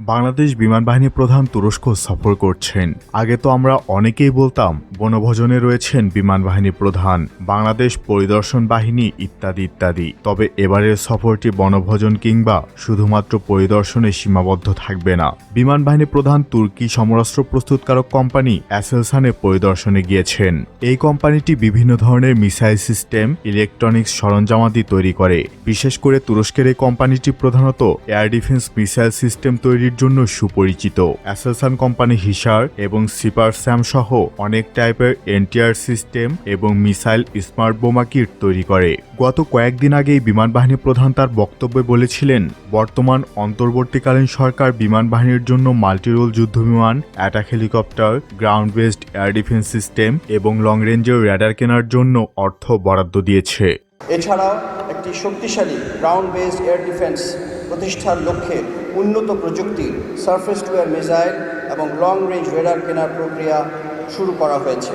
বাংলাদেশ বিমান বাহিনী প্রধান তুরস্ক সফর করছেন। আগে তো আমরা অনেকেই বলতাম, বনভোজনে রয়েছেন বিমান বাহিনী প্রধান, বাংলাদেশ পরিদর্শন বাহিনী ইত্যাদি ইত্যাদি। তবে এবারের সফরটি বনভোজন কিংবা শুধুমাত্র পরিদর্শনে সীমাবদ্ধ থাকবে না। বিমান বাহিনী প্রধান তুর্কি সমরাস্ত্র প্রস্তুতকারক কোম্পানি অ্যাসেলসানে পরিদর্শনে গিয়েছেন। এই কোম্পানিটি বিভিন্ন ধরনের মিসাইল সিস্টেম, ইলেকট্রনিক্স সরঞ্জামাদি তৈরি করে। বিশেষ করে তুরস্কের এই কোম্পানিটি প্রধানত এয়ার ডিফেন্স মিসাইল সিস্টেম তৈরির জন্য সুপরিচিত। অ্যাসেলসান কোম্পানি হিসার এবং সিপার স্যাম সহ অনেক টাইপের এনটিআর সিস্টেম এবং মিসাইল স্মার্ট বোমা কিট তৈরি করে। গত কয়েকদিন আগেই বিমান বাহিনী প্রধান তার বক্তব্যে বলেছিলেন, বর্তমান অন্তর্বর্তীকালীন সরকার বিমান বাহিনীর জন্য মাল্টিরোল যুদ্ধবিমান, attack helicopter ground based air defence system এবং লং রেঞ্জের র্যাডার কেনার জন্য অর্থ বরাদ্দ দিয়েছে। এছাড়াও একটি শক্তিশালী গ্রাউন্ড বেসড এয়ার ডিফেন্স প্রতিষ্ঠার লক্ষ্যে উন্নত প্রযুক্তি সারফেস টু এয়ার মিসাইল এবং লং রেঞ্জ রেডার কেনার প্রক্রিয়া শুরু করা হয়েছে।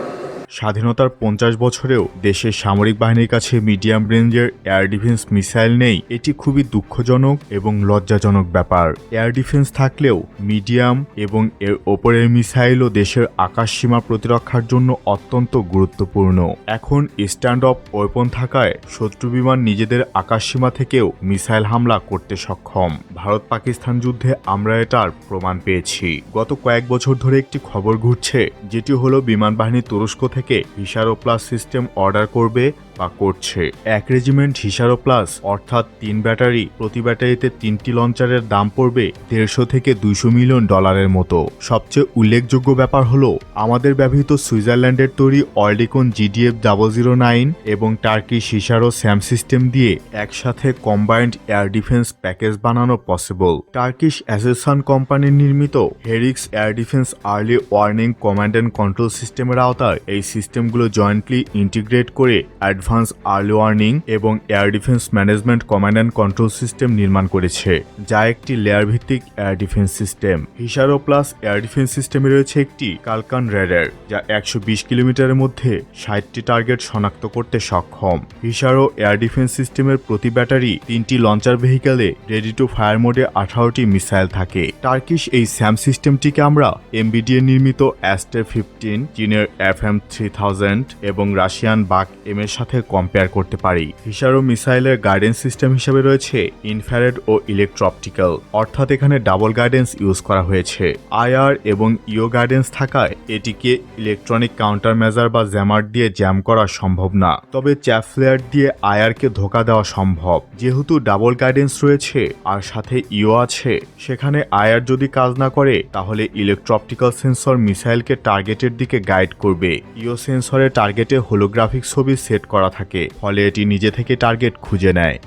স্বাধীনতার পঞ্চাশ বছরেও দেশের সামরিক বাহিনীর কাছে মিডিয়াম রেঞ্জের এয়ার ডিফেন্স মিসাইল নেই, এটি খুবই দুঃখজনক এবং লজ্জাজনক ব্যাপার। এয়ার ডিফেন্স থাকলেও মিডিয়াম এবং এর ওপরের মিসাইলও দেশের আকাশ সীমা প্রতিরক্ষার জন্য অত্যন্ত গুরুত্বপূর্ণ। এখন স্ট্যান্ড অফ ওয়েপন থাকায় শত্রু বিমান নিজেদের আকাশ সীমা থেকেও মিসাইল হামলা করতে সক্ষম। ভারত পাকিস্তান যুদ্ধে আমরা এটার প্রমাণ পেয়েছি। গত কয়েক বছর ধরে একটি খবর ঘুরছে, যেটি হলো বিমান বাহিনী তুরস্ক থেকে হিসারো প্লাস সিস্টেম অর্ডার করবে বা করছে। এক রেজিমেন্ট হিসারো প্লাস অর্থাৎ তিন ব্যাটারি, প্রতি ব্যাটারিতে তিনটি লঞ্চারের দাম পড়বে দেড়শো থেকে দুইশো মিলিয়ন ডলারের মতো। সবচেয়ে উল্লেখযোগ্য ব্যাপার হলো, আমাদের ব্যবহৃত সুইজারল্যান্ডের তৈরি Oerlikon GDF double zero nine এবং Turkey Hisar O SAM system দিয়ে একসাথে কম্বাইন্ড এয়ার ডিফেন্স প্যাকেজ বানানো পসিবল টার্কিশ অ্যাসেসান কোম্পানির নির্মিত HERIKKS air defence early warning command and control সিস্টেমের আওতায় এই সিস্টেমগুলো জয়েন্টলি ইন্টিগ্রেট করে অ্যাডভান্স আর্লি ওয়ার্নিং এবং air defence management command and control system নির্মাণ করেছে, যা একটি লেয়ার ভিত্তিক air defence system Hisar O plus air defence সিস্টেমে রয়েছে একটি কালকান রেডার যা একশো বিশ কিলোমিটারের মধ্যে ষাটটি টার্গেট শনাক্ত করতে সক্ষম। হিসারো এয়ার ডিফেন্স সিস্টেমের প্রতি ব্যাটারি তিনটি লঞ্চার ভেহিকেলে রেডি টু ফায়ার মোডে আঠারোটি মিসাইল থাকে। টার্কিশ এই স্যাম সিস্টেমটিকে আমরা এমবিডিএ নির্মিত অ্যাস্টের ফিফটিন চীনের এফ এম থ্রি থাউজেন্ড এবং রাশিয়ান বাক এম এর সাথে কম্পেয়ার করতে পারি। হিসারো মিসাইলের গাইডেন্স সিস্টেম হিসেবে রয়েছে ইনফ্যারেড ও ইলেকট্রপটিক্যাল অর্থাৎ এখানে ডাবল গাইডেন্স ইউজ করা হয়েছে। আইআর এবং ইও গাইডেন্স থাকায় এটিকে ইলেকট্রনিক কাউন্টার মেজার বা জ্যামার দিয়ে জ্যাম করা সম্ভব না। তবে চ্যাপ ফ্লেয়ার দিয়ে আয়ারকে ধোকা দেওয়া সম্ভব। যেহেতু ডাবল গাইডেন্স রয়েছে আর সাথে ইও আছে, সেখানে আয়ার যদি কাজ না করে, তাহলে ইলেকট্রপটিক্যাল সেন্সর মিসাইলকে টার্গেটের দিকে গাইড করবে। ইও সেন্সরের টার্গেটে হোলোগ্রাফিক ছবি সেট করা থাকে, ফলে এটি নিজে থেকে টার্গেট খুঁজে নেয়।